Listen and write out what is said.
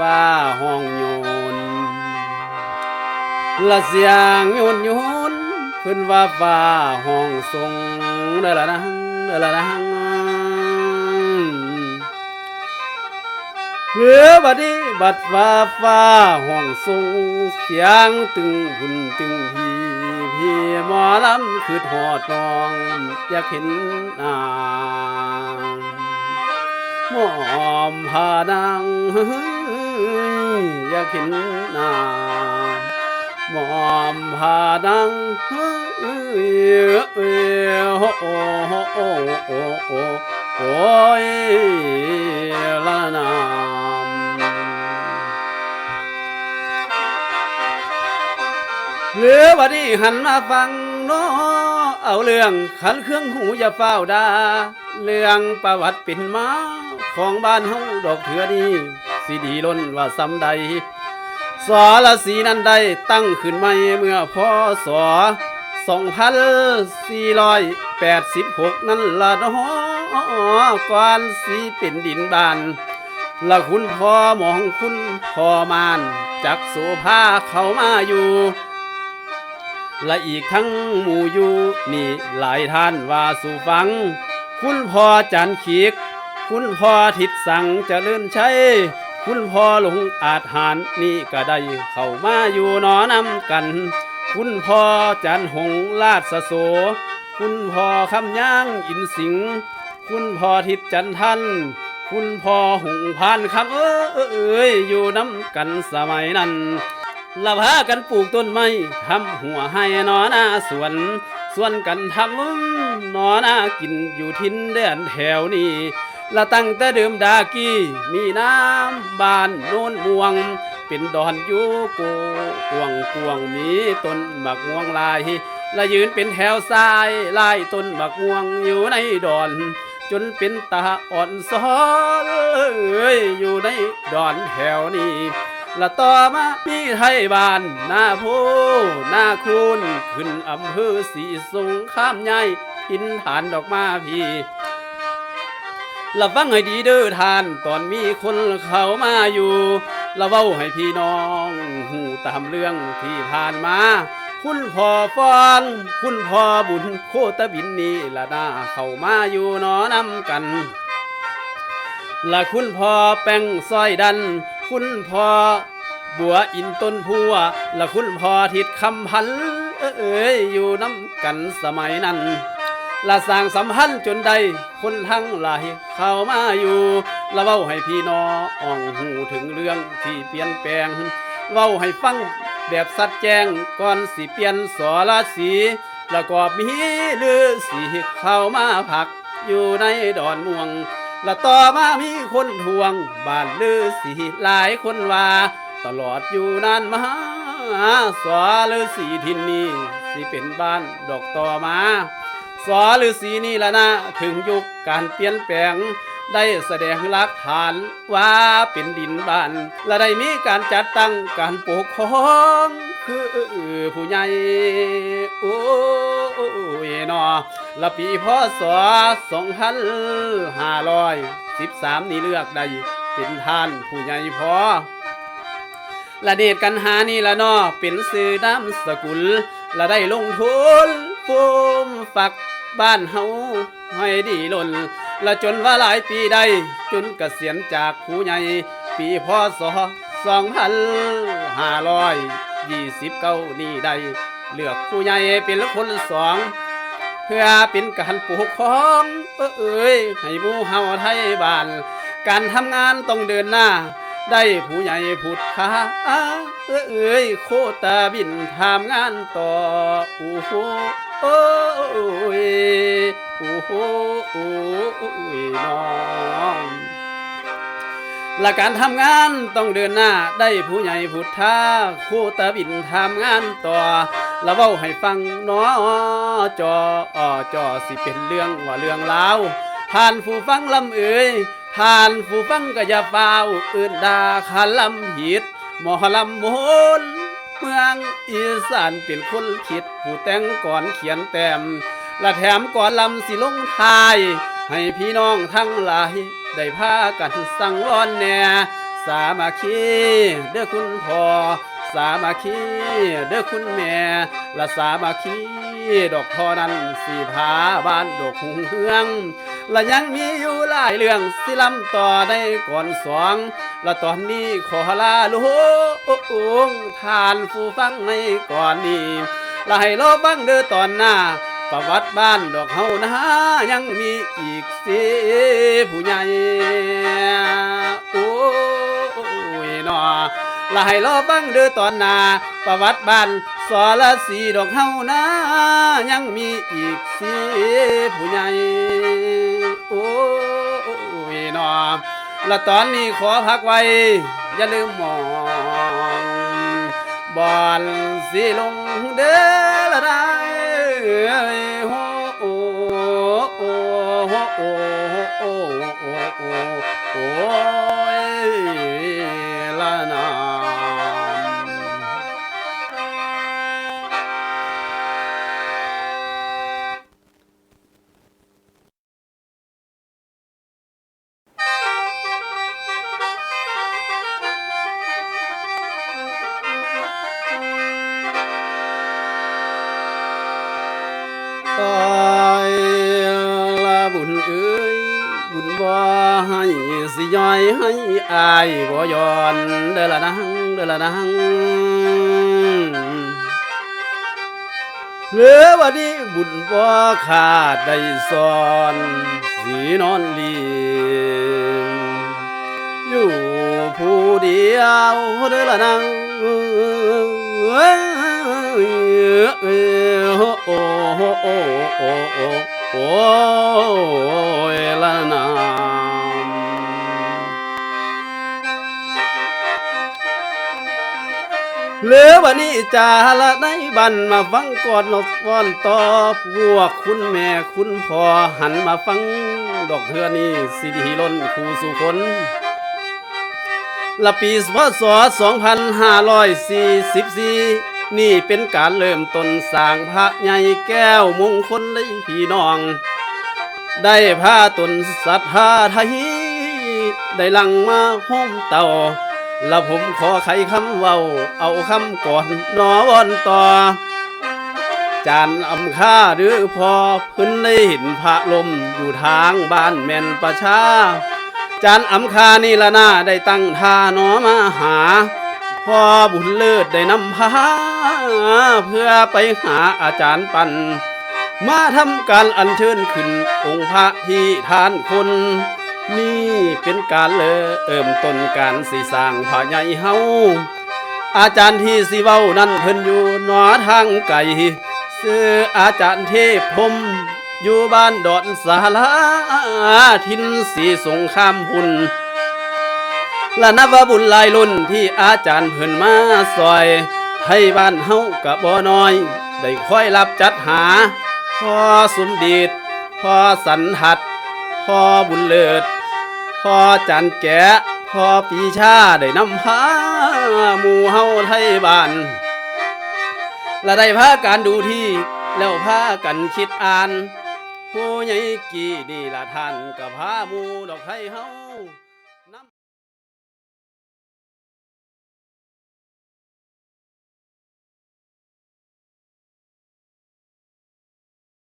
ฟ้าห้องโยนละเสียงโยนโยนเพิ่นว่าฟ้าห้องทรงเด้อละนังเด้อละนังเหือบัดนี้บัดฟ้าฟ้าห้องทรงเสียงตึงหุ่นตึงพีพี่หมอลำคือหอดนองอยากเห็นน้าหมอมผาดัง อยากเห็นหน้าหมอมผาดังเอ้ยโอ้โอ้โอ้โอ้โอ้โอ้ยละนามเรือวันนี้หันมาฟังเนาะเอาเรื่องขันเครื่องหูอย่าเฝ้าดา เรื่องประวัติเป็นมาของบ้านเฮาดอกเถือนี้ สีดีล้นว่าซ้ำใดสอละสีนั้นได้ตั้งขึ้นใหม่เมื่อพศ2486 นั่นละเนาะก่อนสีเป็นดินบานละคุณพ่อมองคุณพ่อมานจักโสภาเขามาอยู่ และอีกทั้งหมู่อยู่นี่หลายท่านว่าสู่ฟัง คุณพ่อจันขีก คุณพ่อทิดสั่งเจริญชัย คุณพ่อหลงอาจหารนี่ก็ได้เข้ามาอยู่หนอนำกัน คุณพ่อจันหงลาดสโส คุณพ่อคำย่างอินสิง คุณพ่อทิดจันทันคุณพ่อหงพานคำเอ้ยอยู่น้ำกันสมัยนั้นละพากันปลูกต้นไม้ทำหัวให้หนอหน้าสวน ส่วนกันทำหนอหน้ากินอยู่ทิ้นแดนแถวนี้ ละตั้งแต่เดิมดากี้มีน้ำบานโน้นม่วง เป็นดอนอยู่โกกวงกวงมีต้นบักม่วงลายละยืนเป็นแถวซ้ายลายต้นบักม่วงอยู่ในดอน จนเป็นตาอ่อนซ้อนเอ้ยอยู่ในดอนแถวนี้ละต่อมามีไทยบ้านหน้าโพหน้าคูนขึ้นอำเภอสีสงข้ามใหญ่อินฐานดอกมาพี่ ละฟังให้ดีเด้อทาน ตอนมีคนเขามาอยู่ละเว้าให้พี่น้องหูตามเรื่องที่ผ่านมา คุณพ่อฟอน คุณพ่อบุญโคตะบินนี่ละหน้าเข้ามาอยู่นอนำกันละคุณพ่อแป้งซอยดัน คุณพ่อบัวอินต้นพัวละคุณพ่อทิดคำพันเอ้ยอยู่น้ำกันสมัยนั้น ละสร้างสัมพันธ์จนใด คนทั้งหลายเข้ามาอยู่ละเว้าให้พี่น้องหูถึงเรื่องที่เปลี่ยนแปลง เว้าให้ฟังแบบสัดแจ้งก่อนสิเปลี่ยนสอราสีประกอบมีลือสีเข้ามาผักอยู่ในดอนม่วงและต่อมามีคนทวงบ้านลือสีหลายคนว่า ตลอดอยู่นานมาสอลือสีทินนี้สิเป็นบ้านดอกต่อมา สอลือสีนี่ละนะถึงยุคการเปลี่ยนแปลง ได้แสดงหลักฐานว่าเป็นดินบ้าน และได้มีการจัดตั้งการปกครองคือผู้ใหญ่โอ้ยนอละปีพศ2513นี่เลือกได้เป็นท่านผู้ใหญ่พอละเดชกันหานี่ละนอเป็นสื่อน้ำสกุลละได้ลงทุน ฟูมฝักบ้านเฮาให้ดีล้นละจนว่าหลายปีได้จนเกษียณจากผู้ใหญ่ ปีพศ2529นี่ได้เลือกผู้ใหญ่เป็นคนสอง เพื่อเป็นการปกครองเอ้ยให้หมู่เฮาไทยบ้าน การทำงานต้องเดินหน้า ได้ผู้ใหญ่พุทธาเอ้ยโคตาบินทำงานต่อโอ้โห โอ้ยโอ้โหโอ้ยน้องและการทำงานต้องเดินหน้าได้ผู้ใหญ่พุทธาโคตาบินทำงานต่อแล้วเว้าให้ฟังเนอจออจอสิเป็นเรื่องว่าเรื่องราวท่านผู้ฟังลำเอ่ยท่านผู้ฟังก็อย่าเฝ้าอื่นดาขาลำหิดหมอลำมน เมืองอีสานเป็นคนคิด ผู้แต่งก่อนเขียนแต้มและแถมก่อนลำสิลงทาย ให้พี่น้องทั้งหลาย ได้พากันสั่งวอนแหน่ สามัคคีเด้อคุณพ่อสามัคคีเด้อคุณแม่และสามัคคีดอกทอนั้นสีผาบ้านดอกหุงเฮือง และยังมีอยู่หลายเรื่องสิลำต่อในก่อนสอง และตอนนี้ขอลาลูกทานผู้ฟังในก่อนนี้ละให้รอบังเด้อตอนหน้า ประวัติบ้านดอกเฮานะยังมีอีกสิผู้ใหญ่โอ้ยนอละให้รอบังเด้อตอนหน้า ประวัติบ้านสรสีดอกเฮานะยังมีอีกสิผู้ใหญ่โอ้ยนอ และตอนนี้ขอพักไว้ อย่าลืมมองบอลสีลงเด้อละได้โอ้โอ้โอ้โอ้โอ้โอ้ ไปละบุญเอ้ยบุญบ่ให้สิย่อยให้อายบ่ย้อนเด้อละนังเด้อละนังเหลือวันนี้บุญบ่ขาดได้สอนสีนอนลีอยู่ผู้เดียวเด้อละนังเอ้ย โอ้โอ้โอ้โอ้โอ้โอ้ละนาเหลือวันนี้จาละในบันมาฟังก่อนนกฟ้อนต่อพวกคุณแม่คุณพ่อหันมาฟังดอกเทือนี้สิดีล้นคูสุคนละปีพศ2544 นี่เป็นการเริ่มต้นสร้างพระใหญ่แก้วมงคลเลยพี่น้อง ได้พาตนสัทธาไทยได้ลังมาห้มเต่าและผมขอไขคำเว้า เอาคำก่อนนอวอนต่อ จานอำค่าหรือพอพื้นได้เห็นพระลมอยู่ทางบ้านแม่นประชา จานอำคานี่ละหน้าได้ตั้งท่านอมาหา พ่อบุญเลิศได้นำพาเพื่อไปหาอาจารย์ปัน มาทำการอัญเชิญขึ้นองค์พระที่ทานคน นี่เป็นการเริ่มต้นการสิสร้างพระใหญ่เฮาอาจารย์ที่สิเว้านั่นเพิ่นอยู่หนอทางไก่ซื้ออาจารย์เทพพรมอยู่บ้านดอนสาลาทินสีสงครามหุ่น และนับว่าบุญลายรุ่นที่อาจารย์เพิ่นมาซอย ให้บ้านเฮากับบ่น้อย ได้ค่อยรับจัดหาพ่อสมด็จพ่อสันหัดพ่อบุญเลิศพ่อจันแกะพ่อปีชาได้นำพาหมู่เฮาไทยบ้านและได้พาการดูที่แล้วพากันคิดอ่านผู้ใหญ่กี่นี่ละท่านกับพาหมู่ดอกไทยเฮา